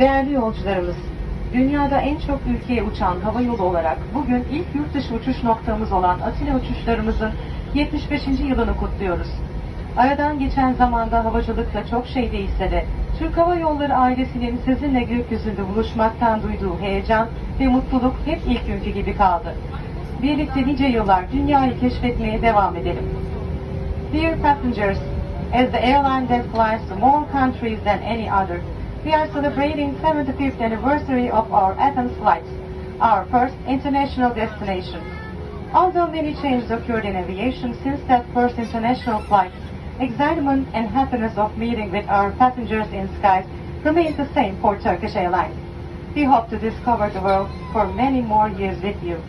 Değerli yolcularımız, dünyada en çok ülkeye uçan hava yolu olarak bugün ilk yurt dışı uçuş noktamız olan Atina uçuşlarımızın 75. yılını kutluyoruz. Aradan geçen zamanda havacılıkla çok şey değişse de Türk Hava Yolları ailesinin sizinle gökyüzünde buluşmaktan duyduğu heyecan ve mutluluk hep ilk günkü gibi kaldı. Birlikte nice yıllar dünyayı keşfetmeye devam edelim. Dear passengers, as the airline that flies to more countries than any other, we are celebrating 75th anniversary of our Athens flight, our first international destination. Although many changes occurred in aviation since that first international flight, excitement and happiness of meeting with our passengers in skies remains the same for Turkish Airlines. We hope to discover the world for many more years with you.